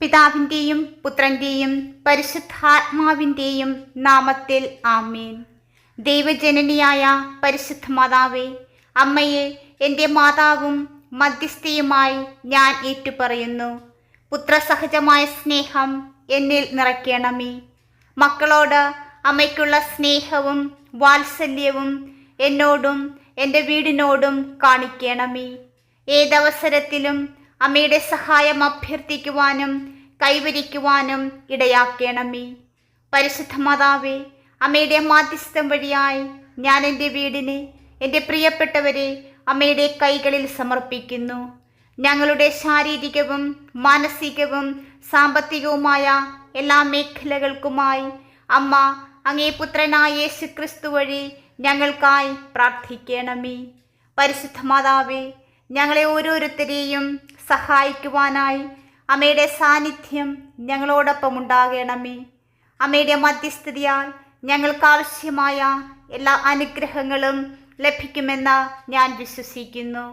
പിതാവിന്റെയും പുത്രന്റെയും പരിശുദ്ധാത്മാവിന്റെയും നാമത്തിൽ ആമേൻ. ദൈവജനനിയായ പരിശുദ്ധ മാതാവേ അമ്മയെ എന്റെ മാതാവും മധ്യസ്ഥയുമായി ഞാൻ ഏറ്റുപറയുന്നു. പുത്രസഹജമായ സ്നേഹം എന്നിൽ നിറയ്ക്കണമേ. മക്കളോട് അമ്മയ്ക്കുള്ള സ്നേഹവും വാത്സല്യവും എന്നോടും എന്റെ വീടിനോടും കാണിക്കണമേ. ഏതവസരത്തിലും അമ്മയുടെ സഹായം അഭ്യർത്ഥിക്കുവാനും കൈവരിക്കുവാനും ഇടയാക്കണമേ. പരിശുദ്ധ മാതാവേ അമ്മയുടെ മാധ്യസ്ഥം വഴിയായി ഞാൻ എന്റെ വീടിനെ എന്റെ പ്രിയപ്പെട്ടവരെ അമ്മയുടെ കൈകളിൽ സമർപ്പിക്കുന്നു. ഞങ്ങളുടെ ശാരീരികവും മാനസികവും സാമ്പത്തികവുമായ എല്ലാ മേഖലകൾക്കുമായി അമ്മ അങ്ങേ പുത്രനായ യേശു ക്രിസ്തു വഴി ഞങ്ങൾക്കായി പ്രാർത്ഥിക്കണമേ. പരിശുദ്ധ മാതാവേ ഞങ്ങളെ ഓരോരുത്തരെയും സഹായിക്കുവാനായി. അമ്മയുടെ സാന്നിധ്യം ഞങ്ങളോടൊപ്പം ഉണ്ടാകണമേ. അമ്മയുടെ മധ്യസ്ഥതയാൽ ഞങ്ങൾക്ക് ആവശ്യമായ എല്ലാ അനുഗ്രഹങ്ങളും ലഭിക്കുമെന്ന് ഞാൻ വിശ്വസിക്കുന്നു.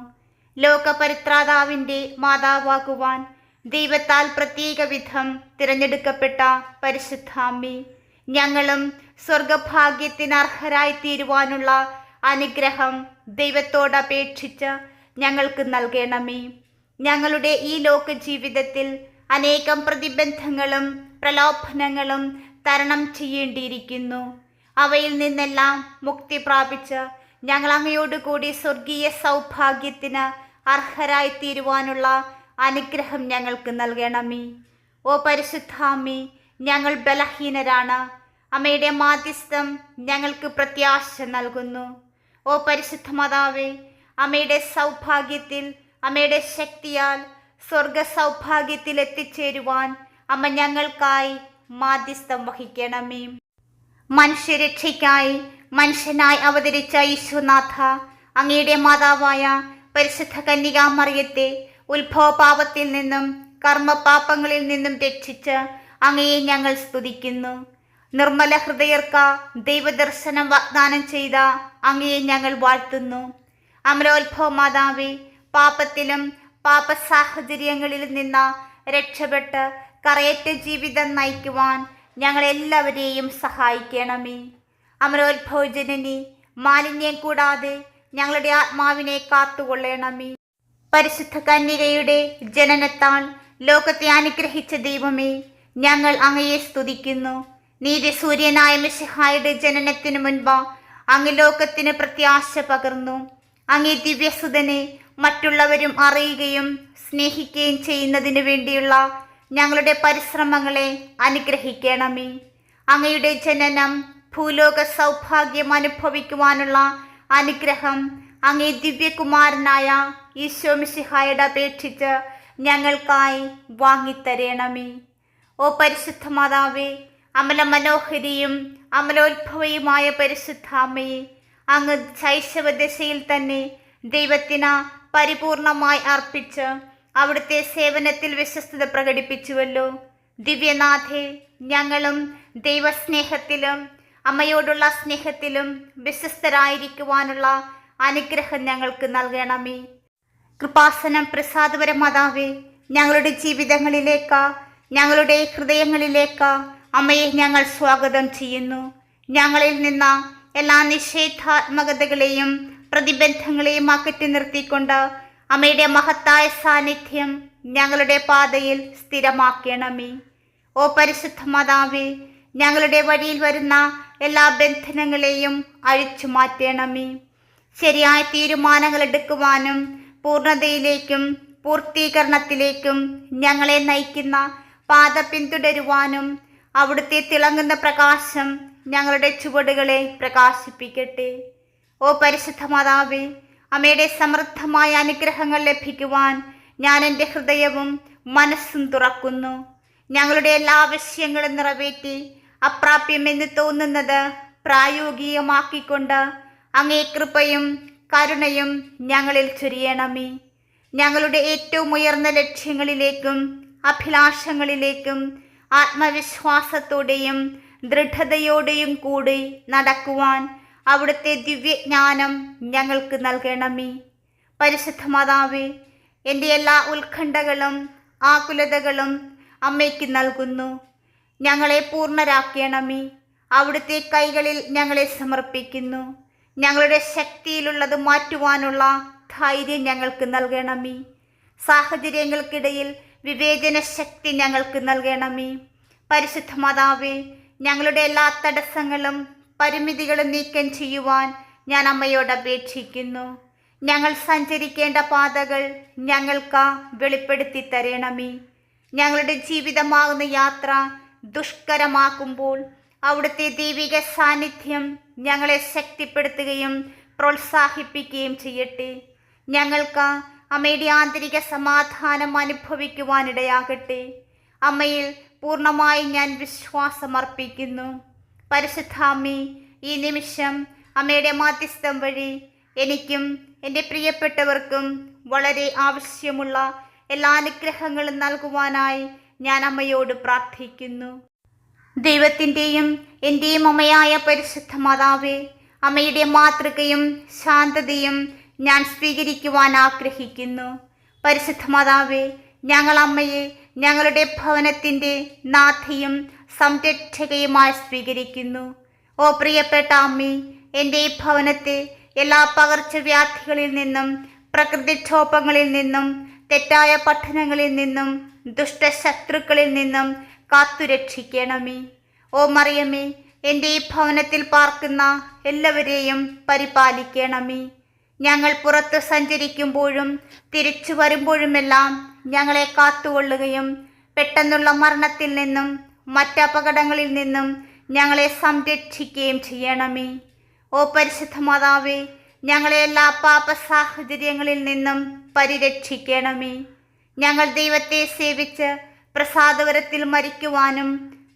ലോകപരിത്രാതാവിന്റെ മാതാവാകുവാൻ ദൈവത്താൽ പ്രത്യേക വിധം തിരഞ്ഞെടുക്കപ്പെട്ട പരിശുദ്ധാമ്മി ഞങ്ങളും സ്വർഗഭാഗ്യത്തിന് അർഹരായി തീരുവാനുള്ള അനുഗ്രഹം ദൈവത്തോടപേക്ഷിച്ച് ഞങ്ങൾക്ക് നൽകണമേ. ഞങ്ങളുടെ ഈ ലോക ജീവിതത്തിൽ അനേകം പ്രതിബന്ധങ്ങളും പ്രലോഭനങ്ങളും തരണം ചെയ്യേണ്ടിയിരിക്കുന്നു. അവയിൽ നിന്നെല്ലാം മുക്തി പ്രാപിച്ച് ഞങ്ങൾ അങ്ങയോടുകൂടി സ്വർഗീയ സൗഭാഗ്യത്തിന് അർഹരായി തീരുവാനുള്ള അനുഗ്രഹം ഞങ്ങൾക്ക് നൽകണമേ. ഓ പരിശുദ്ധാമി ഞങ്ങൾ ബലഹീനരാണ്. അമ്മയുടെ മാധ്യസ്ഥം ഞങ്ങൾക്ക് പ്രത്യാശ നൽകുന്നു. ഓ പരിശുദ്ധ മാതാവേ അമ്മയുടെ സൗഭാഗ്യത്തിൽ അമ്മയുടെ ശക്തിയാൽ സ്വർഗ സൗഭാഗ്യത്തിൽ എത്തിച്ചേരുവാൻ അമ്മ ഞങ്ങൾക്കായി മാധ്യസ്ഥം വഹിക്കണമേ. മനുഷ്യരക്ഷയ്ക്കായി മനുഷ്യനായി അവതരിച്ച ഈശ്വനാഥ അങ്ങയുടെ മാതാവായ പരിശുദ്ധ കന്യകാമറിയത്തെ ഉത്ഭവപാപത്തിൽ നിന്നും കർമ്മപാപങ്ങളിൽ നിന്നും രക്ഷിച്ച് അങ്ങയെ ഞങ്ങൾ സ്തുതിക്കുന്നു. നിർമ്മല ഹൃദയർക്ക ദൈവദർശനം വാഗ്ദാനം ചെയ്ത അങ്ങയെ ഞങ്ങൾ വാഴ്ത്തുന്നു. അമരോത്ഭവ മാതാവേ പാപത്തിലും പാപ സാഹചര്യങ്ങളിൽ നിന്ന് രക്ഷപ്പെട്ട് കറയറ്റ ജീവിതം നയിക്കുവാൻ ഞങ്ങളെല്ലാവരെയും സഹായിക്കണമേ. അമരോത്ഭവ ജനനി മാലിന്യം കൂടാതെ ഞങ്ങളുടെ ആത്മാവിനെ കാത്തുകൊള്ളണമേ. പരിശുദ്ധ കന്യകയുടെ ജനനത്താൽ ലോകത്തെ അനുഗ്രഹിച്ച ദൈവമേ ഞങ്ങൾ അങ്ങയെ സ്തുതിക്കുന്നു. നീതി സൂര്യനായ മിശിഹായുടെ ജനനത്തിനു മുൻപ് അങ്ങ് ലോകത്തിന് പ്രത്യാശ പകർന്നു. അങ്ങേ ദിവ്യസുതനെ മറ്റുള്ളവരും അറിയുകയും സ്നേഹിക്കുകയും ചെയ്യുന്നതിന് വേണ്ടിയുള്ള ഞങ്ങളുടെ പരിശ്രമങ്ങളെ അനുഗ്രഹിക്കണമേ. അങ്ങയുടെ ജനനം ഭൂലോക സൗഭാഗ്യം അനുഭവിക്കുവാനുള്ള അനുഗ്രഹം അങ്ങേ ദിവ്യകുമാരനായ ഈശോ മിശിഹായുടെ അപേക്ഷിച്ച് ഞങ്ങൾക്കായി വാങ്ങിത്തരണമേ. ഓ പരിശുദ്ധ മാതാവേ അമല മനോഹരിയും അമലോത്ഭവയുമായ പരിശുദ്ധാമ്മയെ അങ്ങ് ശൈശവദശയിൽ തന്നെ ദൈവത്തിന് പരിപൂർണമായി അർപ്പിച്ച് അവിടുത്തെ സേവനത്തിൽ വിശ്വസ്തത പ്രകടിപ്പിച്ചുവല്ലോ. ദിവ്യനാഥേ ഞങ്ങളും ദൈവസ്നേഹത്തിലും അമ്മയോടുള്ള സ്നേഹത്തിലും വിശ്വസ്തരായിരിക്കുവാനുള്ള അനുഗ്രഹം ഞങ്ങൾക്ക് നൽകണമേ. കൃപാസനം പ്രസാദപര മാതാവേ ഞങ്ങളുടെ ജീവിതങ്ങളിലേക്ക് ഞങ്ങളുടെ ഹൃദയങ്ങളിലേക്ക് അമ്മയെ ഞങ്ങൾ സ്വാഗതം ചെയ്യുന്നു. ഞങ്ങളിൽ നിന്ന് എല്ലാ നിഷേധാത്മകതകളെയും പ്രതിബന്ധങ്ങളെയും അകറ്റി നിർത്തിക്കൊണ്ട് അമ്മയുടെ മഹത്തായ സാന്നിധ്യം ഞങ്ങളുടെ പാതയിൽ സ്ഥിരമാക്കണമേ. ഓ പരിശുദ്ധ മാതാവേ ഞങ്ങളുടെ വഴിയിൽ വരുന്ന എല്ലാ ബന്ധനങ്ങളെയും അഴിച്ചു മാറ്റണമേ. ശരിയായ തീരുമാനങ്ങൾ എടുക്കുവാനും പൂർണതയിലേക്കും പൂർത്തീകരണത്തിലേക്കും ഞങ്ങളെ നയിക്കുന്ന പാത പിന്തുടരുവാനും അവിടുത്തെ തിളങ്ങുന്ന പ്രകാശം ഞങ്ങളുടെ ചുവടുകളെ പ്രകാശിപ്പിക്കട്ടെ. ഓ പരിശുദ്ധ മാതാവേ അമ്മയുടെ സമൃദ്ധമായ അനുഗ്രഹങ്ങൾ ലഭിക്കുവാൻ ഞാൻ എന്റെ ഹൃദയവും മനസ്സും തുറക്കുന്നു. ഞങ്ങളുടെ എല്ലാ ആവശ്യങ്ങളും നിറവേറ്റി അപ്രാപ്യമെന്ന് തോന്നുന്നത് പ്രായോഗികമാക്കിക്കൊണ്ട് അങ്ങേ കൃപയും കരുണയും ഞങ്ങളിൽ ചൊരിയണമേ. ഞങ്ങളുടെ ഏറ്റവും ഉയർന്ന ലക്ഷ്യങ്ങളിലേക്കും അഭിലാഷങ്ങളിലേക്കും ആത്മവിശ്വാസത്തോടെയും ദൃഢതയോടെയും കൂടി നടക്കുവാൻ അവിടുത്തെ ദിവ്യജ്ഞാനം ഞങ്ങൾക്ക് നൽകണമേ. പരിശുദ്ധ മാതാവേ എന്റെ എല്ലാ ഉത്കണ്ഠകളും ആകുലതകളും അമ്മയ്ക്ക് നൽകുന്നു. ഞങ്ങളെ പൂർണരാക്കണമേ. അവിടുത്തെ കൈകളിൽ ഞങ്ങളെ സമർപ്പിക്കുന്നു. ഞങ്ങളുടെ ശക്തിയിലുള്ളത് മാറ്റുവാനുള്ള ധൈര്യം ഞങ്ങൾക്ക് നൽകണമേ. സാഹചര്യങ്ങൾക്കിടയിൽ വിവേചന ശക്തി ഞങ്ങൾക്ക് നൽകണമേ. പരിശുദ്ധ മാതാവേ ഞങ്ങളുടെ എല്ലാ തടസ്സങ്ങളും പരിമിതികളും നീക്കം ചെയ്യുവാൻ ഞാൻ അമ്മയോട് അപേക്ഷിക്കുന്നു. ഞങ്ങൾ സഞ്ചരിക്കേണ്ട പാതകൾ ഞങ്ങൾക്ക് വെളിപ്പെടുത്തി തരണമേ. ഞങ്ങളുടെ ജീവിതമാകുന്ന യാത്ര ദുഷ്കരമാക്കുമ്പോൾ അവിടുത്തെ ദൈവിക സാന്നിധ്യം ഞങ്ങളെ ശക്തിപ്പെടുത്തുകയും പ്രോത്സാഹിപ്പിക്കുകയും ചെയ്യട്ടെ. ഞങ്ങൾക്ക് അമ്മയുടെ ആന്തരിക സമാധാനം അനുഭവിക്കുവാനിടയാകട്ടെ. അമ്മയിൽ പൂർണമായി ഞാൻ വിശ്വാസമർപ്പിക്കുന്നു. പരിശുദ്ധാമ്മി ഈ നിമിഷം അമ്മയുടെ മാധ്യസ്ഥം വഴി എനിക്കും എന്റെ പ്രിയപ്പെട്ടവർക്കും വളരെ ആവശ്യമുള്ള എല്ലാ അനുഗ്രഹങ്ങളും നൽകുവാനായി ഞാൻ അമ്മയോട് പ്രാർത്ഥിക്കുന്നു. ദൈവത്തിന്റെയും എന്റെയും അമ്മയായ പരിശുദ്ധ മാതാവേ അമ്മയുടെ മാതൃകയും ശാന്തതയും ഞാൻ സ്വീകരിക്കുവാൻ ആഗ്രഹിക്കുന്നു. പരിശുദ്ധ മാതാവേ ഞങ്ങൾ അമ്മയെ ഞങ്ങളുടെ ഭവനത്തിന്റെ നാഥയും സംരക്ഷകയുമായി സ്വീകരിക്കുന്നു. ഓ പ്രിയപ്പെട്ട അമ്മി എന്റെ ഈ ഭവനത്തെ എല്ലാ പകർച്ചവ്യാധികളിൽ നിന്നും പ്രകൃതിക്ഷോഭങ്ങളിൽ നിന്നും തെറ്റായ പഠനങ്ങളിൽ നിന്നും ദുഷ്ടശത്രുക്കളിൽ നിന്നും കാത്തുരക്ഷിക്കണമേ. ഓ മറിയമേ എന്റെ ഈ ഭവനത്തിൽ പാർക്കുന്ന എല്ലാവരെയും പരിപാലിക്കണമേ. ഞങ്ങൾ പുറത്ത് സഞ്ചരിക്കുമ്പോഴും തിരിച്ചു വരുമ്പോഴുമെല്ലാം ഞങ്ങളെ കാത്തുകൊള്ളുകയും പെട്ടെന്നുള്ള മരണത്തിൽ നിന്നും മറ്റപകടങ്ങളിൽ നിന്നും ഞങ്ങളെ സംരക്ഷിക്കുകയും ചെയ്യണമേ. ഓ പരിശുദ്ധ മാതാവേ ഞങ്ങളെ എല്ലാ പാപ സാഹചര്യങ്ങളിൽ നിന്നും പരിരക്ഷിക്കണമേ. ഞങ്ങൾ ദൈവത്തെ സേവിച്ച് പ്രസാദവരത്തിൽ മരിക്കുവാനും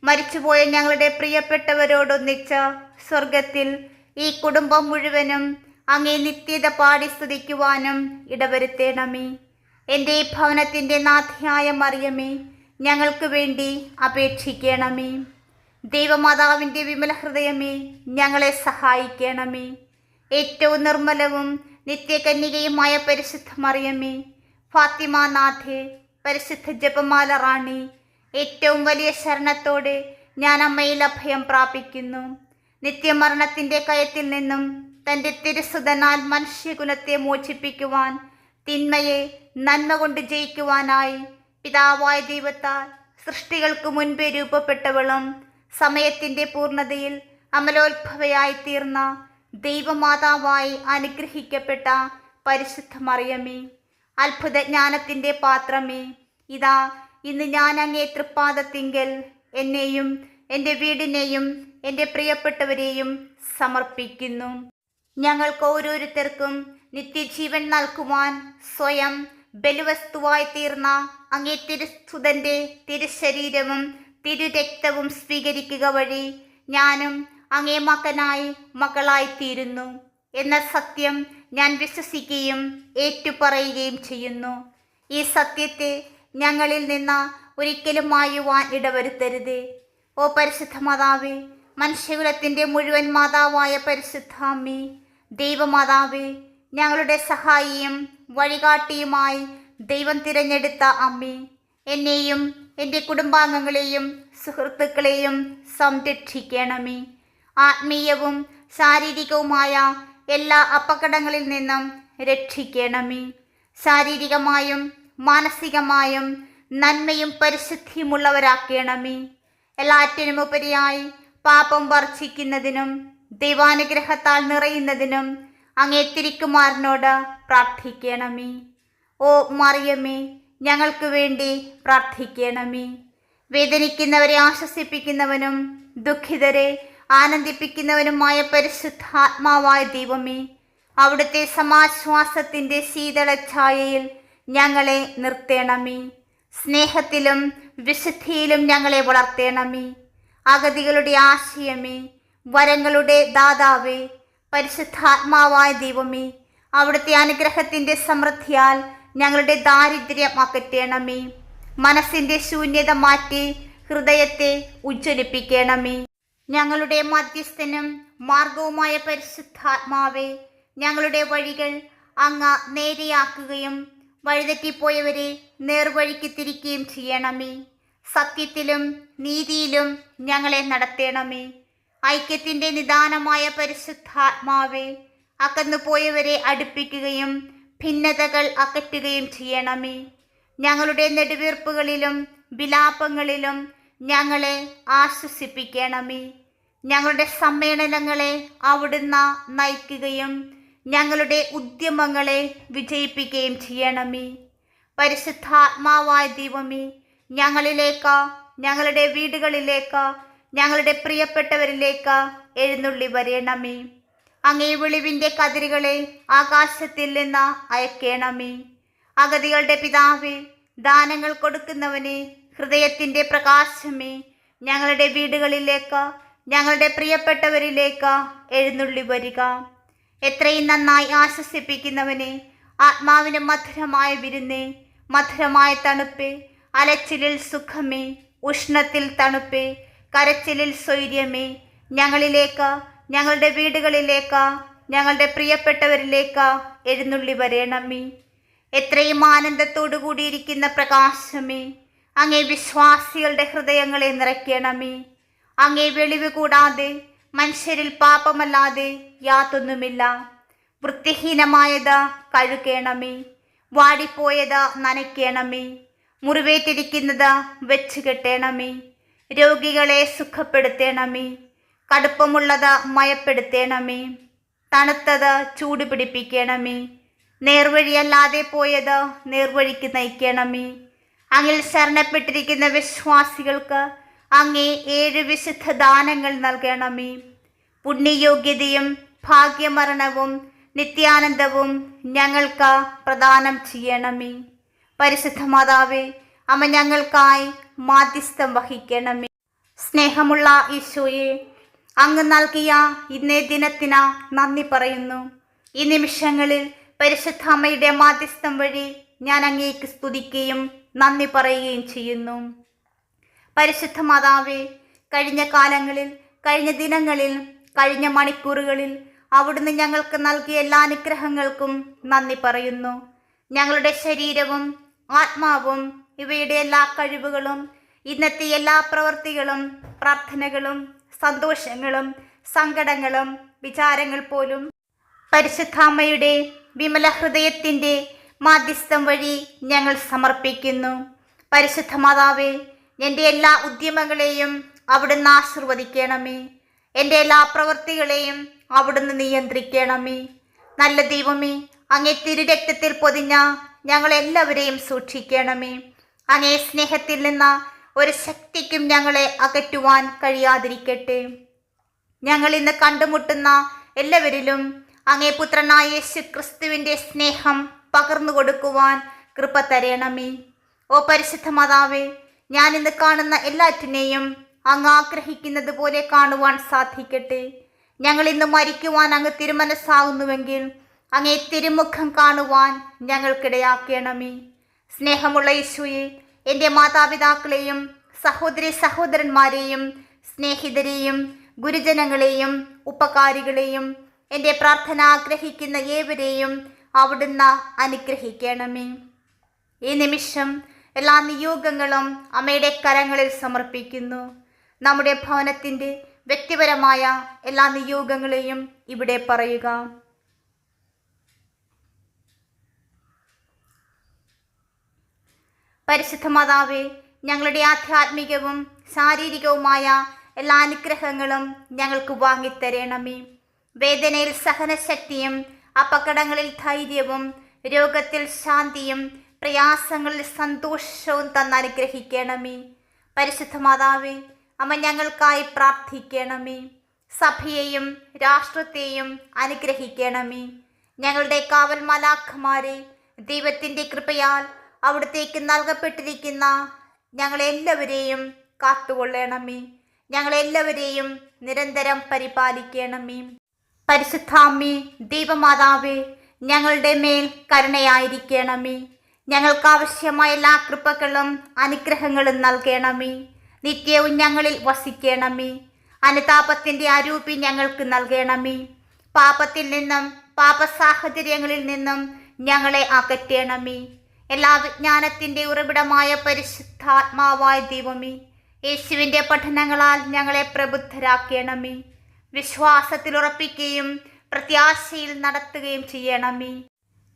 മരിച്ചുപോയ ഞങ്ങളുടെ പ്രിയപ്പെട്ടവരോടൊന്നിച്ച് സ്വർഗത്തിൽ ഈ കുടുംബം മുഴുവനും അങ്ങേ നിത്യത പാടി സ്തുതിക്കുവാനും ഇടവരുത്തേണമേ. എന്റെ ഭവനത്തിന്റെ നാഥിയായ മറിയമേ ഞങ്ങൾക്ക് വേണ്ടി അപേക്ഷിക്കണമേ. ദൈവമാതാവിന്റെ വിമല ഹൃദയമേ ഞങ്ങളെ സഹായിക്കണമേ. ഏറ്റവും നിർമ്മലവും നിത്യകന്യകയുമായ പരിശുദ്ധ മറിയമേ ഫാത്തിമാനാഥേ പരിശുദ്ധ ജപമാല റാണി ഏറ്റവും വലിയ ശരണത്തോടെ ഞാൻ അമ്മയിൽ അഭയം പ്രാപിക്കുന്നു. നിത്യമരണത്തിന്റെ കയത്തിൽ നിന്നും തന്റെ തിരുസുതനാൽ മനുഷ്യഗുണത്തെ മോചിപ്പിക്കുവാൻ തിന്മയെ നന്മ കൊണ്ട് ജയിക്കുവാനായി പിതാവായ ദൈവത്താൽ സൃഷ്ടികൾക്ക് മുൻപേ രൂപപ്പെട്ടവളും സമയത്തിന്റെ പൂർണതയിൽ അമലോത്ഭവയായി തീർന്ന ദൈവമാതാവായി അനുഗ്രഹിക്കപ്പെട്ട പരിശുദ്ധ മറിയമേ അത്ഭുത ജ്ഞാനത്തിന്റെ പാത്രമേ ഇതാ ഇന്ന് ഞാൻ അങ്ങേ തൃപ്പാദത്തിങ്കൽ എന്നെയും എന്റെ വീടിനെയും എന്റെ പ്രിയപ്പെട്ടവരെയും സമർപ്പിക്കുന്നു. ഞങ്ങൾക്ക് ഓരോരുത്തർക്കും നിത്യജീവൻ നൽകുവാൻ സ്വയം ബലിവസ്തുവായി തീർന്ന അങ്ങേ തിരുസ്തുതന്റെ തിരുശരീരവും തിരുരക്തവും സ്വീകരിക്കുക വഴി ഞാനും അങ്ങേ മകനായി മകളായി തീരുന്നു എന്ന സത്യം ഞാൻ വിശ്വസിക്കുകയും ഏറ്റുപറയുകയും ചെയ്യുന്നു. ഈ സത്യത്തെ ഞങ്ങളിൽ നിന്ന് ഒരിക്കലും മായുവാൻ ഇടവരുത്തരുത്. ഓ പരിശുദ്ധ മാതാവേ മനുഷ്യകുലത്തിന്റെ മുഴുവൻ മാതാവായ പരിശുദ്ധ അമ്മി ദൈവമാതാവേ ഞങ്ങളുടെ സഹായിയും വഴികാട്ടിയുമായി ദൈവം തിരഞ്ഞെടുത്ത അമ്മേ എന്നെയും എന്റെ കുടുംബാംഗങ്ങളെയും സുഹൃത്തുക്കളെയും സംരക്ഷിക്കണമേ. ആത്മീയവും ശാരീരികവുമായ എല്ലാ അപകടങ്ങളിൽ നിന്നും രക്ഷിക്കണമേ. ശാരീരികമായും മാനസികമായും നന്മയും പരിശുദ്ധിയുമുള്ളവരാക്കണമേ. എല്ലാറ്റിനുമുപരിയായി പാപം വർദ്ധിക്കുന്നതിനും ദൈവാനുഗ്രഹത്താൽ നിറയുന്നതിനും അങ്ങേ തിരിക്കുമാറിനോട് പ്രാർത്ഥിക്കണമേ. ഓ മറിയമ്മേ ഞങ്ങൾക്ക് വേണ്ടി പ്രാർത്ഥിക്കണമേ. വേദനിക്കുന്നവരെ ആശ്വസിപ്പിക്കുന്നവനും ദുഃഖിതരെ ആനന്ദിപ്പിക്കുന്നവനുമായ പരിശുദ്ധാത്മാവായ ദൈവമേ അവിടുത്തെ സമാശ്വാസത്തിന്റെ ശീതളഛായയിൽ ഞങ്ങളെ നിർത്തേണമേ. സ്നേഹത്തിലും വിശുദ്ധിയിലും ഞങ്ങളെ വളർത്തേണമേ. അഗതികളുടെ ആശയമേ വരങ്ങളുടെ ദാതാവേ പരിശുദ്ധാത്മാവായ ദൈവമേ അവിടുത്തെ അനുഗ്രഹത്തിന്റെ സമൃദ്ധിയാൽ ഞങ്ങളുടെ ദാരിദ്ര്യം അകറ്റണമേ മനസ്സിന്റെ ശൂന്യത മാറ്റി ഹൃദയത്തെ ഉജ്ജ്വലിപ്പിക്കണമേ. ഞങ്ങളുടെ മധ്യസ്ഥനും മാർഗവുമായ പരിശുദ്ധാത്മാവെ ഞങ്ങളുടെ വഴികൾ അങ്ങ് നേരെയാക്കുകയും വഴിതെറ്റിപ്പോയവരെ നേർവഴിക്ക് തിരിക്കുകയും ചെയ്യണമേ. സത്യത്തിലും നീതിയിലും ഞങ്ങളെ നടത്തണമേ. ഐക്യത്തിന്റെ നിദാനമായ പരിശുദ്ധാത്മാവെ അകന്നുപോയവരെ അടുപ്പിക്കുകയും ഭിന്നതകൾ അകറ്റുകയും ചെയ്യണമേ. ഞങ്ങളുടെ നെടുവീർപ്പുകളിലും വിലാപങ്ങളിലും ഞങ്ങളെ ആശ്വസിപ്പിക്കണമേ. ഞങ്ങളുടെ സമ്മേളനങ്ങളെ അവിടുന്ന് നയിക്കുകയും ഞങ്ങളുടെ ഉദ്യമങ്ങളെ വിജയിപ്പിക്കുകയും ചെയ്യണമേ. പരിശുദ്ധാത്മാവായ ദൈവമേ ഞങ്ങളിലേക്ക് ഞങ്ങളുടെ വീടുകളിലേക്ക് ഞങ്ങളുടെ പ്രിയപ്പെട്ടവരിലേക്ക് എഴുന്നള്ളി വരേണമേ. അങ്ങേ വിളിവിന്റെ കതിരുകളെ ആകാശത്തിൽ നിന്ന് അയക്കേണമേ. അഗതികളുടെ പിതാവേ ദാനങ്ങൾ കൊടുക്കുന്നവനെ ഹൃദയത്തിന്റെ പ്രകാശമേ. ഞങ്ങളുടെ വീടുകളിലേക്ക് ഞങ്ങളുടെ പ്രിയപ്പെട്ടവരിലേക്ക് എഴുന്നള്ളി വരിക. എത്രയും നന്നായി ആശ്വസിപ്പിക്കുന്നവനെ ആത്മാവിന് മധുരമായ വിരുന്നേ മധുരമായ തണുപ്പേ. അലച്ചിലിൽ സുഖമേ ഉഷ്ണത്തിൽ തണുപ്പേ കരച്ചിലിൽ സ്വൈര്യമേ. ഞങ്ങളിലേക്ക് ഞങ്ങളുടെ വീടുകളിലേക്ക് ഞങ്ങളുടെ പ്രിയപ്പെട്ടവരിലേക്ക് എഴുന്നള്ളി വരേണമേ എത്രയും ആനന്ദത്തോടു കൂടിയിരിക്കുന്ന പ്രകാശമേ അങ്ങേ വിശ്വാസികളുടെ ഹൃദയങ്ങളെ നിറയ്ക്കണമേ. അങ്ങേ വെളിവ് കൂടാതെ മനുഷ്യരിൽ പാപമല്ലാതെ യാതൊന്നുമില്ല. വൃത്തിഹീനമായത് കഴുകേണമേ വാടിപ്പോയത് നനയ്ക്കണമേ മുറിവേറ്റിരിക്കുന്നത് വെച്ച് രോഗികളെ സുഖപ്പെടുത്തണമേ. കടുപ്പമുള്ളത് മയപ്പെടുത്തേണമേ. തണുത്തത് ചൂട് പിടിപ്പിക്കണമേ. നേർവഴിയല്ലാതെ പോയത് നേർവഴിക്ക് നയിക്കണമേ. അങ്ങിൽ ശരണപ്പെട്ടിരിക്കുന്ന വിശ്വാസികൾക്ക് അങ്ങേ ഏഴ് വിശുദ്ധ ദാനങ്ങൾ നൽകണമേ. പുണ്യയോഗ്യതയും ഭാഗ്യമരണവും നിത്യാനന്ദവും ഞങ്ങൾക്ക് പ്രദാനം ചെയ്യണമേ. പരിശുദ്ധ മാതാവേ അമ്മ ഞങ്ങൾക്കായി മാധ്യസ്ഥം വഹിക്കണമേ. സ്നേഹമുള്ള ഈശോയെ അങ്ങ് നൽകിയ ഇന്നേ ദിനത്തിന നന്ദി പറയുന്നു. ഈ നിമിഷങ്ങളിൽ പരിശുദ്ധ അമ്മയുടെ മാധ്യസ്ഥം വഴി ഞാൻ അങ്ങേക്ക് സ്തുതിക്കുകയും നന്ദി പറയുകയും ചെയ്യുന്നു. പരിശുദ്ധ മാതാവേ കഴിഞ്ഞ കാലങ്ങളിൽ കഴിഞ്ഞ ദിനങ്ങളിൽ കഴിഞ്ഞ മണിക്കൂറുകളിൽ അവിടുന്ന് ഞങ്ങൾക്ക് നൽകിയ എല്ലാ അനുഗ്രഹങ്ങൾക്കും നന്ദി പറയുന്നു. ഞങ്ങളുടെ ശരീരവും ആത്മാവും ഇവയുടെ എല്ലാ കഴിവുകളും ഇന്നത്തെ എല്ലാ പ്രവൃത്തികളും പ്രാർത്ഥനകളും സന്തോഷങ്ങളും സങ്കടങ്ങളും വിചാരങ്ങൾ പോലും പരിശുദ്ധാമ്മയുടെ വിമല ഹൃദയത്തിന്റെ മാധ്യസ്ഥം വഴി ഞങ്ങൾ സമർപ്പിക്കുന്നു. പരിശുദ്ധ മാതാവേ എന്റെ എല്ലാ ഉദ്യമങ്ങളെയും അവിടുന്ന് ആശീർവദിക്കണമേ. എന്റെ എല്ലാ പ്രവൃത്തികളെയും അവിടുന്ന് നിയന്ത്രിക്കണമേ. നല്ല ദൈവമേ അങ്ങേ തിരുരക്തത്തിൽ പൊതിഞ്ഞ ഞങ്ങളെല്ലാവരെയും സൂക്ഷിക്കണമേ. അങ്ങേ സ്നേഹത്തിൽ നിന്ന് ഒരു ശക്തിക്കും ഞങ്ങളെ അകറ്റുവാൻ കഴിയാതിരിക്കട്ടെ. ഞങ്ങൾ ഇന്ന് കണ്ടുമുട്ടുന്ന എല്ലാവരിലും അങ്ങേ പുത്രനായ യേശു ക്രിസ്തുവിന്റെ സ്നേഹം പകർന്നു കൊടുക്കുവാൻ കൃപ തരയണമേ ഓ പരിശുദ്ധ മാതാവേ ഞാൻ ഇന്ന് കാണുന്ന എല്ലാറ്റിനെയും അങ്ങ് ആഗ്രഹിക്കുന്നത് പോലെ കാണുവാൻ സാധിക്കട്ടെ. ഞങ്ങൾ ഇന്ന് മരിക്കുവാൻ അങ്ങ് തിരുമനസ്സാകുന്നുവെങ്കിൽ അങ്ങേ തിരുമുഖം കാണുവാൻ ഞങ്ങൾക്കിടയാക്കണമേ. സ്നേഹമുള്ള യേശുയെ എന്റെ മാതാപിതാക്കളെയും സഹോദരി സഹോദരന്മാരെയും സ്നേഹിതരെയും ഗുരുജനങ്ങളെയും ഉപകാരികളെയും എന്റെ പ്രാർത്ഥന ആഗ്രഹിക്കുന്ന ഏവരെയും അവിടുന്ന് അനുഗ്രഹിക്കണമേ. ഈ നിമിഷം എല്ലാ നിയോഗങ്ങളും അമ്മയുടെ കരങ്ങളിൽ സമർപ്പിക്കുന്നു. നമ്മുടെ ഭവനത്തിന്റെ വ്യക്തിപരമായ എല്ലാ നിയോഗങ്ങളെയും ഇവിടെ പറയുക. പരിശുദ്ധ മാതാവേ ഞങ്ങളുടെ ആധ്യാത്മികവും ശാരീരികവുമായ എല്ലാ അനുഗ്രഹങ്ങളും ഞങ്ങൾക്ക് വാങ്ങിത്തരണമേ. വേദനയിൽ സഹനശക്തിയും അപകടങ്ങളിൽ ധൈര്യവും രോഗത്തിൽ ശാന്തിയും പ്രയാസങ്ങളിൽ സന്തോഷവും തന്നനുഗ്രഹിക്കണമേ പരിശുദ്ധ മാതാവേ അമ്മ ഞങ്ങൾക്കായി പ്രാർത്ഥിക്കണമേ. സഭയെയും രാഷ്ട്രത്തെയും അനുഗ്രഹിക്കണമേ. ഞങ്ങളുടെ കാവൽ മലാഖമാരെ ദൈവത്തിന്റെ കൃപയാൽ അവിടത്തേക്ക് നൽകപ്പെട്ടിരിക്കുന്ന ഞങ്ങളെല്ലാവരെയും കാത്തുകൊള്ളണമേ. ഞങ്ങളെല്ലാവരെയും നിരന്തരം പരിപാലിക്കണമേ. പരിശുദ്ധാമ്മേ ദൈവമാതാവേ ഞങ്ങളുടെ മേൽ കരുണയായിരിക്കണമേ. ഞങ്ങൾക്ക് ആവശ്യമായ എല്ലാ കൃപകളും അനുഗ്രഹങ്ങളും നൽകണമേ. നിത്യവും ഞങ്ങളിൽ വസിക്കണമേ. അനുതാപത്തിന്റെ അരൂപി ഞങ്ങൾക്ക് നൽകണമേ. പാപത്തിൽ നിന്നും പാപ സാഹചര്യങ്ങളിൽ നിന്നും ഞങ്ങളെ അകറ്റണമേ. എല്ലാ വിജ്ഞാനത്തിന്റെ ഉറവിടമായ പരിശുദ്ധാത്മാവായ ദൈവമേ യേശുവിന്റെ പഠനങ്ങളാൽ ഞങ്ങളെ പ്രബുദ്ധരാക്കണമേ. വിശ്വാസത്തിൽ ഉറപ്പിക്കുകയും പ്രത്യാശയിൽ നടത്തുകയും ചെയ്യണമേ.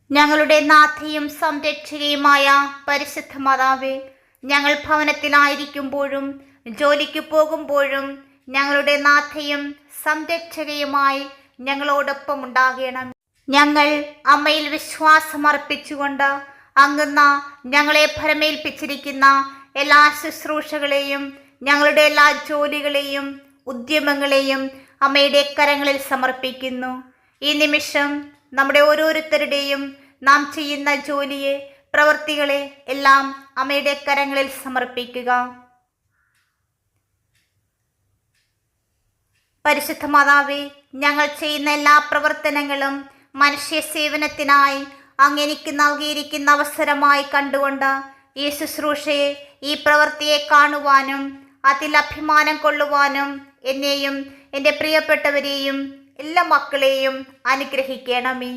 ഞങ്ങളുടെ നാഥയും സംരക്ഷകയുമായ പരിശുദ്ധ മാതാവേ ഞങ്ങൾ ഭവനത്തിലായിരിക്കുമ്പോഴും ജോലിക്ക് പോകുമ്പോഴും ഞങ്ങളുടെ നാഥയും സംരക്ഷകയുമായി ഞങ്ങളോടൊപ്പം ഉണ്ടാകണം ഞങ്ങൾ അമ്മയിൽ വിശ്വാസമർപ്പിച്ചുകൊണ്ട് അങ്ങുന്ന ഞങ്ങളെ ഭരമേൽപ്പിച്ചിരിക്കുന്ന എല്ലാ ശുശ്രൂഷകളെയും ഞങ്ങളുടെ എല്ലാ ജോലികളെയും ഉദ്യമങ്ങളെയും അമ്മയുടെ കരങ്ങളിൽ സമർപ്പിക്കുന്നു. ഈ നിമിഷം നമ്മുടെ ഓരോരുത്തരുടെയും നാം ചെയ്യുന്ന ജോലിയെ പ്രവൃത്തികളെ എല്ലാം അമ്മയുടെ കരങ്ങളിൽ സമർപ്പിക്കുക. പരിശുദ്ധ മാതാവേ ഞങ്ങൾ ചെയ്യുന്ന എല്ലാ പ്രവർത്തനങ്ങളും മനുഷ്യ സേവനത്തിനായി അങ്ങ് എനിക്ക് നൽകിയിരിക്കുന്ന അവസരമായി കണ്ടുകൊണ്ട് ഈ ശുശ്രൂഷയെ ഈ പ്രവൃത്തിയെ കാണുവാനും അതിൽ അഭിമാനം കൊള്ളുവാനും എന്നെയും എന്റെ പ്രിയപ്പെട്ടവരെയും എല്ലാ മക്കളെയും അനുഗ്രഹിക്കണമേ.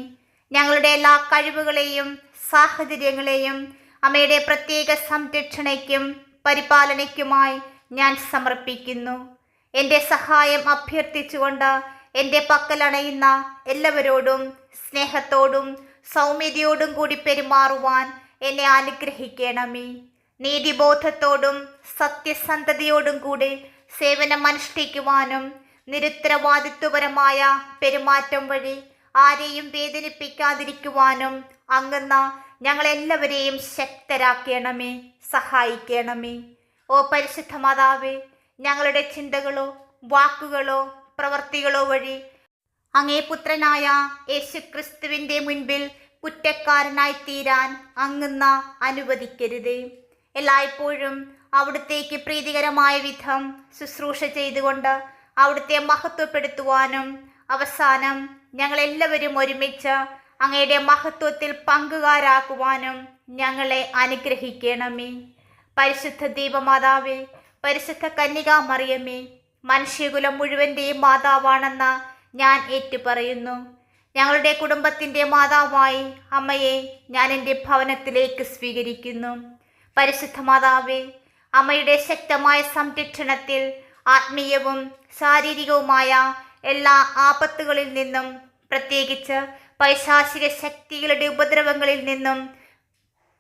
ഞങ്ങളുടെ എല്ലാ കഴിവുകളെയും സാഹചര്യങ്ങളെയും അമ്മയുടെ പ്രത്യേക സംരക്ഷണയ്ക്കും പരിപാലനയ്ക്കുമായി ഞാൻ സമർപ്പിക്കുന്നു. എന്റെ സഹായം അഭ്യർത്ഥിച്ചുകൊണ്ട് എന്റെ പക്കലണയുന്ന എല്ലാവരോടും സ്നേഹത്തോടും സൗമ്യതയോടും കൂടി പെരുമാറുവാൻ എന്നെ അനുഗ്രഹിക്കണമേ. നീതിബോധത്തോടും സത്യസന്ധതയോടും കൂടി സേവനം അനുഷ്ഠിക്കുവാനും നിരുത്തരവാദിത്വപരമായ പെരുമാറ്റം വഴി ആരെയും വേദനിപ്പിക്കാതിരിക്കുവാനും അങ്ങുന്ന ഞങ്ങളെല്ലാവരെയും ശക്തരാക്കണമേ സഹായിക്കണമേ. ഓ പരിശുദ്ധ മാതാവേ ഞങ്ങളുടെ ചിന്തകളോ വാക്കുകളോ പ്രവർത്തികളോ വഴി അങ്ങേ പുത്രനായ യേശുക്രിസ്തുവിന്റെ മുൻപിൽ കുറ്റക്കാരനായി തീരാൻ അങ്ങുന്ന അനുവദിക്കരുത്. എല്ലായ്പ്പോഴും അവിടുത്തേക്ക് പ്രീതികരമായ വിധം ശുശ്രൂഷ ചെയ്തുകൊണ്ട് അവിടുത്തെ മഹത്വപ്പെടുത്തുവാനും അവസാനം ഞങ്ങളെല്ലാവരും ഒരുമിച്ച് അങ്ങയുടെ മഹത്വത്തിൽ പങ്കുകാരാക്കുവാനും ഞങ്ങളെ അനുഗ്രഹിക്കണമേ. പരിശുദ്ധ ദീപമാതാവേ പരിശുദ്ധ കന്യകാ മറിയമേ മനുഷ്യകുലം മുഴുവന്റെയും മാതാവാണെന്ന ഞാൻ ഏറ്റുപറയുന്നു. ഞങ്ങളുടെ കുടുംബത്തിന്റെ മാതാവായി അമ്മയെ ഞാൻ എന്റെ ഭവനത്തിലേക്ക് സ്വീകരിക്കുന്നു. പരിശുദ്ധ മാതാവേ അമ്മയുടെ ശക്തമായ സംരക്ഷണത്തിൽ ആത്മീയവും ശാരീരികവുമായ എല്ലാ ആപത്തുകളിൽ നിന്നും പ്രത്യേകിച്ച് പൈശാചിക ശക്തികളുടെ ഉപദ്രവങ്ങളിൽ നിന്നും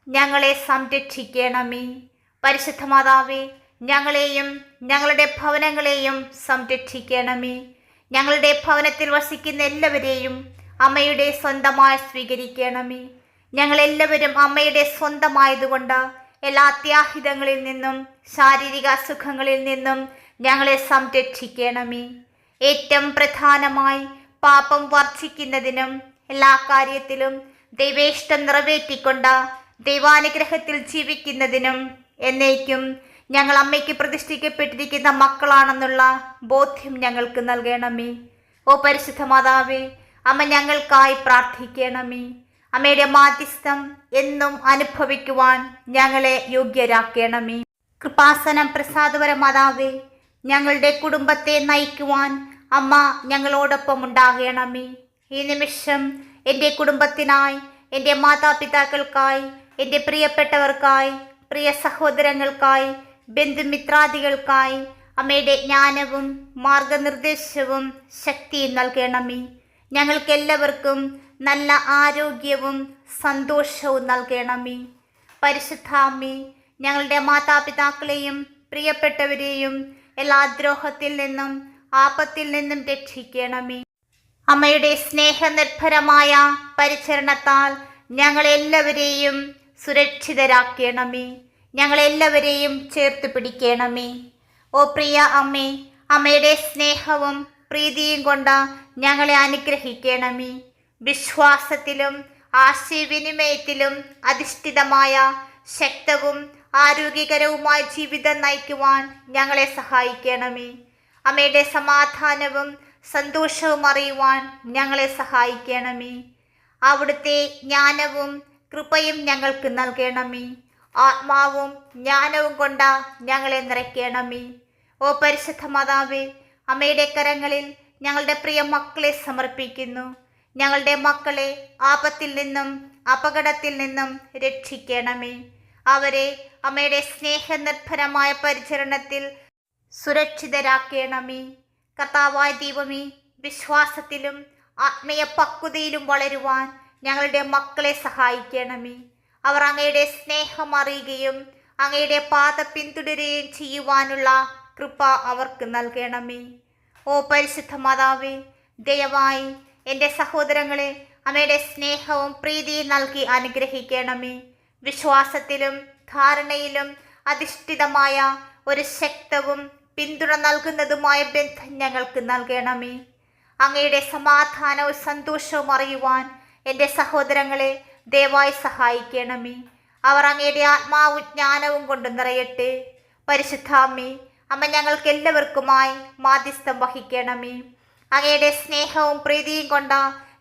ഞങ്ങളെ സംരക്ഷിക്കണമേ. പരിശുദ്ധ മാതാവേ ഞങ്ങളെയും ഞങ്ങളുടെ ഭവനങ്ങളെയും സംരക്ഷിക്കണമേ. ഞങ്ങളുടെ ഭവനത്തിൽ വസിക്കുന്ന എല്ലാവരെയും അമ്മയുടെ സ്വന്തമായി സ്വീകരിക്കണമേ. ഞങ്ങളെല്ലാവരും അമ്മയുടെ സ്വന്തമായതുകൊണ്ട് എല്ലാ അത്യാഹിതങ്ങളിൽ നിന്നും ശാരീരിക അസുഖങ്ങളിൽ നിന്നും ഞങ്ങളെ സംരക്ഷിക്കണമേ. ഏറ്റവും പ്രധാനമായി പാപം വർദ്ധിക്കുന്നതിനും എല്ലാ കാര്യത്തിലും ദൈവേഷ്ടം നിറവേറ്റിക്കൊണ്ട് ദൈവാനുഗ്രഹത്തിൽ ജീവിക്കുന്നതിനും എന്നേക്കും ഞങ്ങൾ അമ്മയ്ക്ക് പ്രതിഷ്ഠിക്കപ്പെട്ടിരിക്കുന്ന മക്കളാണെന്നുള്ള ബോധ്യം ഞങ്ങൾക്ക് നൽകണമേ. ഓ പരിശുദ്ധ മാതാവേ അമ്മ ഞങ്ങൾക്കായി പ്രാർത്ഥിക്കണമേ. അമ്മയുടെ മാധ്യസ്ഥം എന്നും അനുഭവിക്കുവാൻ ഞങ്ങളെ യോഗ്യരാക്കണമേ. കൃപാസനം പ്രസാദപര മാതാവേ ഞങ്ങളുടെ കുടുംബത്തെ നയിക്കുവാൻ അമ്മ ഞങ്ങളോടൊപ്പം ഉണ്ടാകണമേ. ഈ നിമിഷം എന്റെ കുടുംബത്തിനായി എന്റെ മാതാപിതാക്കൾക്കായി എന്റെ പ്രിയപ്പെട്ടവർക്കായി പ്രിയ സഹോദരങ്ങൾക്കായി ബന്ധുമിത്രാദികൾക്കായി അമ്മയുടെ ജ്ഞാനവും മാർഗനിർദ്ദേശവും ശക്തിയും നൽകണമേ. ഞങ്ങൾക്കെല്ലാവർക്കും നല്ല ആരോഗ്യവും സന്തോഷവും നൽകണമേ. പരിശുദ്ധാമ്മി ഞങ്ങളുടെ മാതാപിതാക്കളെയും പ്രിയപ്പെട്ടവരെയും എല്ലാ ദ്രോഹത്തിൽ നിന്നും ആപത്തിൽ നിന്നും രക്ഷിക്കണമേ. അമ്മയുടെ സ്നേഹനിർഭരമായ പരിചരണത്താൽ ഞങ്ങളെല്ലാവരെയും സുരക്ഷിതരാക്കണമേ. ഞങ്ങളെല്ലാവരെയും ചേർത്ത് പിടിക്കണമേ. ഓ പ്രിയ അമ്മേ അമ്മയുടെ സ്നേഹവും പ്രീതിയും കൊണ്ട് ഞങ്ങളെ അനുഗ്രഹിക്കണമേ. വിശ്വാസത്തിലും ആശയവിനിമയത്തിലും അധിഷ്ഠിതമായ ശക്തവും ആരോഗ്യകരവുമായ ജീവിതം നയിക്കുവാൻ ഞങ്ങളെ സഹായിക്കണമേ. അമ്മയുടെ സമാധാനവും സന്തോഷവും അറിയുവാൻ ഞങ്ങളെ സഹായിക്കണമേ. അവിടുത്തെ ജ്ഞാനവും കൃപയും ഞങ്ങൾക്ക് നൽകണമേ. ആത്മാവും ജ്ഞാനവും കൊണ്ട ഞങ്ങളെ നിറയ്ക്കണമേ. ഓ പരിശുദ്ധ മാതാവേ അമ്മയുടെ കരങ്ങളിൽ ഞങ്ങളുടെ പ്രിയ മക്കളെ സമർപ്പിക്കുന്നു. ഞങ്ങളുടെ മക്കളെ ആപത്തിൽ നിന്നും അപകടത്തിൽ നിന്നും രക്ഷിക്കണമേ. അവരെ അമ്മയുടെ സ്നേഹനിർഭരമായ പരിചരണത്തിൽ സുരക്ഷിതരാക്കണമേ. കർത്താവായ ദൈവമേ വിശ്വാസത്തിലും ആത്മീയ പക്വതയിലും വളരുവാൻ ഞങ്ങളുടെ മക്കളെ സഹായിക്കണമേ. അവർ അങ്ങയുടെ സ്നേഹം അറിയുകയും അങ്ങയുടെ പാത പിന്തുടരുകയും ചെയ്യുവാനുള്ള കൃപ അവർക്ക് നൽകണമേ. ഓ പരിശുദ്ധ മാതാവേ ദയവായി എന്റെ സഹോദരങ്ങളെ അമ്മയുടെ സ്നേഹവും പ്രീതിയും നൽകി അനുഗ്രഹിക്കണമേ. വിശ്വാസത്തിലും ധാരണയിലും അധിഷ്ഠിതമായ ഒരു ശക്തവും പിന്തുണ നൽകുന്നതുമായ ബന്ധം ഞങ്ങൾക്ക് നൽകണമേ. അങ്ങയുടെ സമാധാനവും സന്തോഷവും അറിയുവാൻ എന്റെ സഹോദരങ്ങളെ ദയവായി സഹായിക്കണമേ. അവർ അങ്ങയുടെ ആത്മാവും ജ്ഞാനവും കൊണ്ട് നിറയട്ടെ. പരിശുദ്ധാമ്മേ അമ്മ ഞങ്ങൾക്ക് എല്ലാവർക്കുമായി മാധ്യസ്ഥം വഹിക്കണമേ. അങ്ങയുടെ സ്നേഹവും പ്രീതിയും കൊണ്ട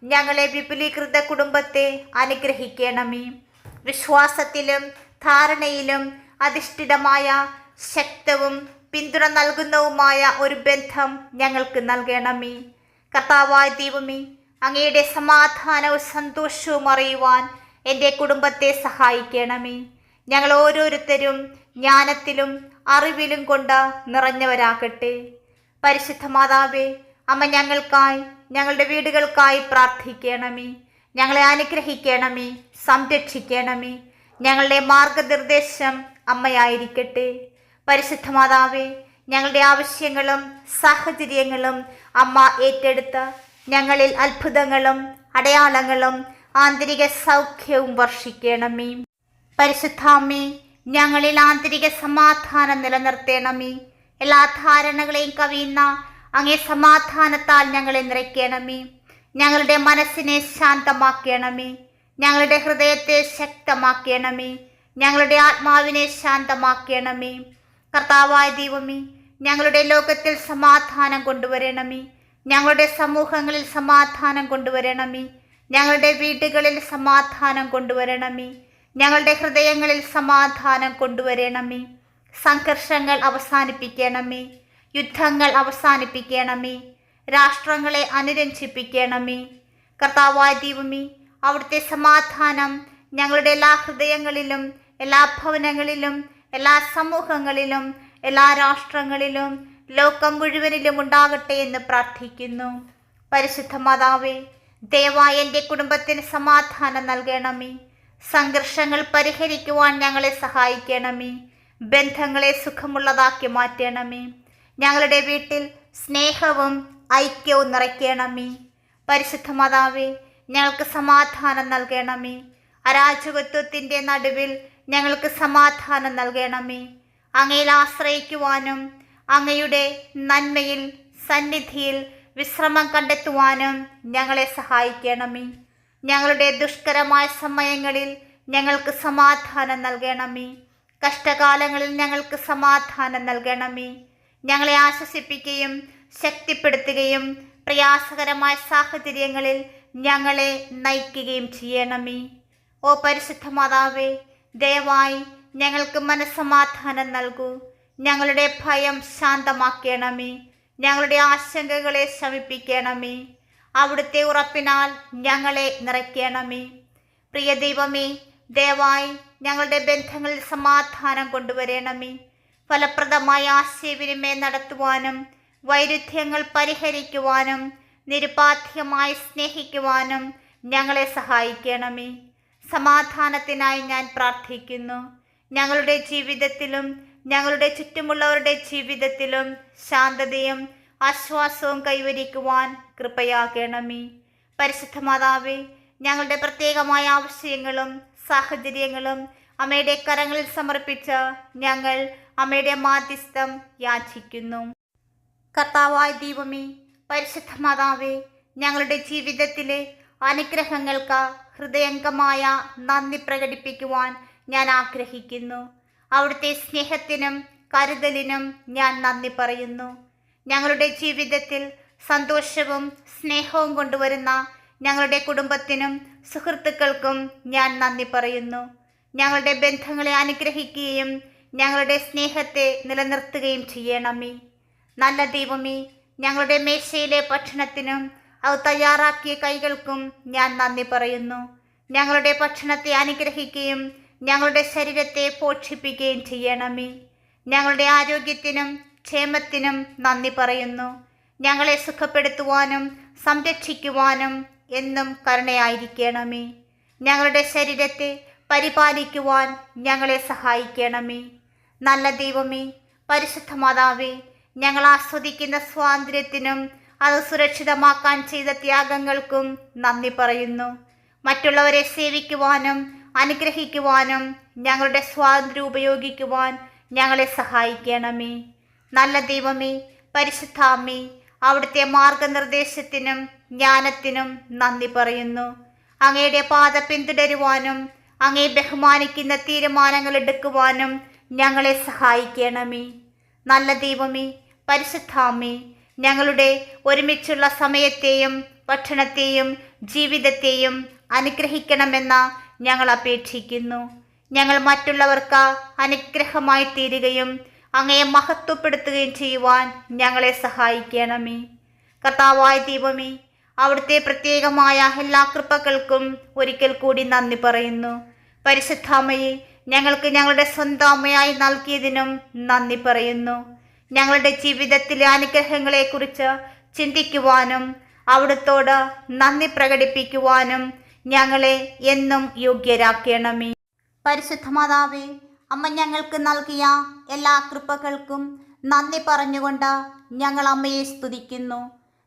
ഞങ്ങളെ വിപുലീകൃത കുടുംബത്തെ അനുഗ്രഹിക്കണമേ. വിശ്വാസത്തിലും ധാരണയിലും അധിഷ്ഠിതമായ ശക്തവും പിന്തുണ നൽകുന്നതുമായ ഒരു ബന്ധം ഞങ്ങൾക്ക് നൽകണമേ. കർത്താവായ ദൈവമേ അങ്ങയുടെ സമാധാനവും സന്തോഷവും അറിയുവാൻ എന്റെ കുടുംബത്തെ സഹായിക്കണമേ. ഞങ്ങൾ ഓരോരുത്തരും ജ്ഞാനത്തിലും അറിവിലും കൊണ്ട് നിറഞ്ഞവരാകട്ടെ. പരിശുദ്ധ മാതാവേ അമ്മ ഞങ്ങൾക്കായി ഞങ്ങളുടെ വീടുകൾക്കായി പ്രാർത്ഥിക്കണമേ. ഞങ്ങളെ അനുഗ്രഹിക്കണമേ സംരക്ഷിക്കണമേ. ഞങ്ങളുടെ മാർഗനിർദ്ദേശം അമ്മയായിരിക്കട്ടെ. പരിശുദ്ധ മാതാവേ ഞങ്ങളുടെ ആവശ്യങ്ങളും സാഹചര്യങ്ങളും അമ്മ ഏറ്റെടുത്ത് ഞങ്ങളിൽ അത്ഭുതങ്ങളും അടയാളങ്ങളും ആന്തരിക സൗഖ്യവും വർഷിക്കണമേ. പരിശുദ്ധാമ്മേ ഞങ്ങളിൽ ആന്തരിക സമാധാനം നിലനിർത്തണമേ. എല്ലാ ധാരണകളെയും കവിയുന്ന അങ്ങേ സമാധാനത്താൽ ഞങ്ങളെ നിറയ്ക്കണമേ. ഞങ്ങളുടെ മനസ്സിനെ ശാന്തമാക്കണമേ. ഞങ്ങളുടെ ഹൃദയത്തെ ശക്തമാക്കണമേ. ഞങ്ങളുടെ ആത്മാവിനെ ശാന്തമാക്കണമേ. കർത്താവായ ദൈവമേ ഞങ്ങളുടെ ലോകത്തിൽ സമാധാനം കൊണ്ടുവരണമേ. ഞങ്ങളുടെ സമൂഹങ്ങളിൽ സമാധാനം കൊണ്ടുവരണമേ. ഞങ്ങളുടെ വീടുകളിൽ സമാധാനം കൊണ്ടുവരണമേ. ഞങ്ങളുടെ ഹൃദയങ്ങളിൽ സമാധാനം കൊണ്ടുവരണമേ. സംഘർഷങ്ങൾ അവസാനിപ്പിക്കണമേ. യുദ്ധങ്ങൾ അവസാനിപ്പിക്കണമേ. രാഷ്ട്രങ്ങളെ അനുരഞ്ജിപ്പിക്കണമേ. കർത്താവായ ദൈവമേ അവിടുത്തെ സമാധാനം ഞങ്ങളുടെ എല്ലാ ഹൃദയങ്ങളിലും എല്ലാ ഭവനങ്ങളിലും എല്ലാ സമൂഹങ്ങളിലും എല്ലാ രാഷ്ട്രങ്ങളിലും ലോകം മുഴുവനിലും ഉണ്ടാകട്ടെ എന്ന് പ്രാർത്ഥിക്കുന്നു. പരിശുദ്ധ മാതാവേ ദയവായി എന്റെ കുടുംബത്തിന് സമാധാനം നൽകണമേ. സംഘർഷങ്ങൾ പരിഹരിക്കുവാൻ ഞങ്ങളെ സഹായിക്കണമേ. ബന്ധങ്ങളെ സുഖമുള്ളതാക്കി മാറ്റണമേ. ഞങ്ങളുടെ വീട്ടിൽ സ്നേഹവും ഐക്യവും നിറയ്ക്കണമേ. പരിശുദ്ധ മാതാവേ ഞങ്ങൾക്ക് സമാധാനം നൽകണമേ. അരാജകത്വത്തിന്റെ നടുവിൽ ഞങ്ങൾക്ക് സമാധാനം നൽകണമേ. അങ്ങയിൽ ആശ്രയിക്കുവാനും അങ്ങയുടെ നന്മയിൽ സന്നിധിയിൽ വിശ്രമം കണ്ടെത്തുവാനും ഞങ്ങളെ സഹായിക്കണമേ. ഞങ്ങളുടെ ദുഷ്കരമായ സമയങ്ങളിൽ ഞങ്ങൾക്ക് സമാധാനം നൽകണമേ. കഷ്ടകാലങ്ങളിൽ ഞങ്ങൾക്ക് സമാധാനം നൽകണമേ. ഞങ്ങളെ ആശ്വസിപ്പിക്കുകയും ശക്തിപ്പെടുത്തുകയും പ്രയാസകരമായ സാഹചര്യങ്ങളിൽ ഞങ്ങളെ നയിക്കുകയും ചെയ്യണമേ. ഓ പരിശുദ്ധ മാതാവേ ദയവായി ഞങ്ങൾക്ക് മനസ്സമാധാനം നൽകൂ. ഞങ്ങളുടെ ഭയം ശാന്തമാക്കണമേ. ഞങ്ങളുടെ ആശങ്കകളെ ശമിപ്പിക്കണമേ. അവിടുത്തെ ഉറപ്പിനാൽ ഞങ്ങളെ നിറയ്ക്കണമേ. പ്രിയ ദൈവമേ ദയവായി ഞങ്ങളുടെ ബന്ധങ്ങളിൽ സമാധാനം കൊണ്ടുവരണമേ. ഫലപ്രദമായ ആശയവിനിമയം നടത്തുവാനും വൈരുദ്ധ്യങ്ങൾ പരിഹരിക്കുവാനും നിരുപാധ്യമായി സ്നേഹിക്കുവാനും ഞങ്ങളെ സഹായിക്കണമേ. സമാധാനത്തിനായി ഞാൻ പ്രാർത്ഥിക്കുന്നു. ഞങ്ങളുടെ ജീവിതത്തിലും ഞങ്ങളുടെ ചുറ്റുമുള്ളവരുടെ ജീവിതത്തിലും ശാന്തതയും ആശ്വാസവും കൈവരിക്കുവാൻ കൃപയാകണമേ. പരിശുദ്ധ മാതാവേ ഞങ്ങളുടെ പ്രത്യേകമായ ആവശ്യങ്ങളും സാഹചര്യങ്ങളും അമ്മയുടെ കരങ്ങളിൽ സമർപ്പിച്ച് ഞങ്ങൾ അമ്മയുടെ മാധ്യസ്ഥം യാചിക്കുന്നു. കർത്താവായ ദൈവമേ പരിശുദ്ധ മാതാവേ ഞങ്ങളുടെ ജീവിതത്തിലെ അനുഗ്രഹങ്ങൾക്ക് ഹൃദയംഗമായ നന്ദി പ്രകടിപ്പിക്കുവാൻ ഞാൻ ആഗ്രഹിക്കുന്നു. അവിടുത്തെ സ്നേഹത്തിനും കരുതലിനും ഞാൻ നന്ദി പറയുന്നു. ഞങ്ങളുടെ ജീവിതത്തിൽ സന്തോഷവും സ്നേഹവും കൊണ്ടുവരുന്ന ഞങ്ങളുടെ കുടുംബത്തിനും സുഹൃത്തുക്കൾക്കും ഞാൻ നന്ദി പറയുന്നു. ഞങ്ങളുടെ ബന്ധങ്ങളെ അനുഗ്രഹിക്കുകയും ഞങ്ങളുടെ സ്നേഹത്തെ നിലനിർത്തുകയും ചെയ്യണമേ. നല്ല ദൈവമേ ഞങ്ങളുടെ മേശയിലെ ഭക്ഷണത്തിനും അത് തയ്യാറാക്കിയ കൈകൾക്കും ഞാൻ നന്ദി പറയുന്നു. ഞങ്ങളുടെ ഭക്ഷണത്തെ അനുഗ്രഹിക്കുകയും ഞങ്ങളുടെ ശരീരത്തെ പോഷിപ്പിക്കുകയും ചെയ്യണമേ. ഞങ്ങളുടെ ആരോഗ്യത്തിനും ക്ഷേമത്തിനും നന്ദി പറയുന്നു. ഞങ്ങളെ സുഖപ്പെടുത്തുവാനും സംരക്ഷിക്കുവാനും എന്നും കരുണയായിരിക്കണമേ. ഞങ്ങളുടെ ശരീരത്തെ പരിപാലിക്കുവാൻ ഞങ്ങളെ സഹായിക്കണമേ. നല്ല ദൈവമേ പരിശുദ്ധ മാതാവേ ഞങ്ങൾ ആസ്വദിക്കുന്ന സ്വാതന്ത്ര്യത്തിനും അത് സുരക്ഷിതമാക്കാൻ ചെയ്ത ത്യാഗങ്ങൾക്കും നന്ദി പറയുന്നു. മറ്റുള്ളവരെ സേവിക്കുവാനും അനുഗ്രഹിക്കുവാനും ഞങ്ങളുടെ സ്വാതന്ത്ര്യം ഉപയോഗിക്കുവാൻ ഞങ്ങളെ സഹായിക്കണമേ. നല്ല ദൈവമേ പരിശുദ്ധാമേ അവിടുത്തെ മാർഗനിർദ്ദേശത്തിനും ജ്ഞാനത്തിനും നന്ദി പറയുന്നു. അങ്ങയുടെ പാത പിന്തുടരുവാനും അങ്ങേ ബഹുമാനിക്കുന്ന തീരുമാനങ്ങൾ എടുക്കുവാനും ഞങ്ങളെ സഹായിക്കണമേ. നല്ല ദൈവമേ പരിശുദ്ധാമേ ഞങ്ങളുടെ ഒരുമിച്ചുള്ള സമയത്തെയും ഭക്ഷണത്തെയും ജീവിതത്തെയും അനുഗ്രഹിക്കണമെന്ന ഞങ്ങൾ അപേക്ഷിക്കുന്നു. ഞങ്ങൾ മറ്റുള്ളവർക്ക് അനുഗ്രഹമായി തീരുകയും അങ്ങയെ മഹത്വപ്പെടുത്തുകയും ചെയ്യുവാൻ ഞങ്ങളെ സഹായിക്കണമേ. കർത്താവായ ദീപമേ അവിടുത്തെ പ്രത്യേകമായ എല്ലാ കൃപകൾക്കും ഒരിക്കൽ കൂടി നന്ദി പറയുന്നു. പരിശുദ്ധാമയെ ഞങ്ങൾക്ക് ഞങ്ങളുടെ സ്വന്തം അമ്മയായി നൽകിയതിനും നന്ദി പറയുന്നു. ഞങ്ങളുടെ ജീവിതത്തിലെ അനുഗ്രഹങ്ങളെക്കുറിച്ച് ചിന്തിക്കുവാനും അവിടുത്തോട് നന്ദി പ്രകടിപ്പിക്കുവാനും ഞങ്ങളെ എന്നും യോഗ്യരാക്കണമേ. പരിശുദ്ധ മാതാവേ അമ്മ ഞങ്ങൾക്ക് നൽകിയ എല്ലാ കൃപകൾക്കും നന്ദി പറഞ്ഞുകൊണ്ട് ഞങ്ങൾ അമ്മയെ സ്തുതിക്കുന്നു.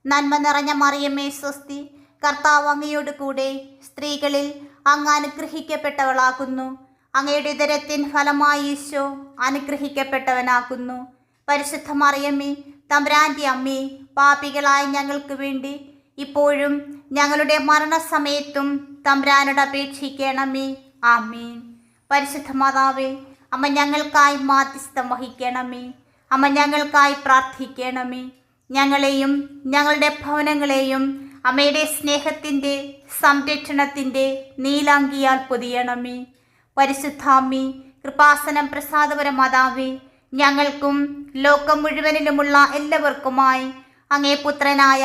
നന്മ നിറഞ്ഞ മറിയമ്മേ സ്വസ്തി കർത്താവ് അങ്ങയോട് കൂടെ സ്ത്രീകളിൽ അങ്ങ് അനുഗ്രഹിക്കപ്പെട്ടവളാകുന്നു. അങ്ങയുടെ ഇതരത്തിൻ ഫലമായി ഈശോ അനുഗ്രഹിക്കപ്പെട്ടവനാകുന്നു. പരിശുദ്ധ മറിയമ്മേ തമ്പ്രാന്റെ അമ്മേ പാപികളായ ഞങ്ങൾക്ക് വേണ്ടി ഇപ്പോഴും ഞങ്ങളുടെ മരണസമയത്തും തമ്പുരാനോട് അപേക്ഷിക്കണമേ. ആമീൻ. പരിശുദ്ധ മാതാവേ അമ്മ ഞങ്ങൾക്കായി മാധ്യസ്ഥം വഹിക്കണമേ. അമ്മ ഞങ്ങൾക്കായി പ്രാർത്ഥിക്കണമേ. ഞങ്ങളെയും ഞങ്ങളുടെ ഭവനങ്ങളെയും അമ്മയുടെ സ്നേഹത്തിന്റെ സംരക്ഷണത്തിന്റെ നീലാങ്കിയാൽ പൊതിയണമേ. പരിശുദ്ധാമ്മി കൃപാസനം പ്രസാദപര മാതാവേ ഞങ്ങൾക്കും ലോകം മുഴുവനിലുമുള്ള എല്ലാവർക്കുമായി അങ്ങേ പുത്രനായ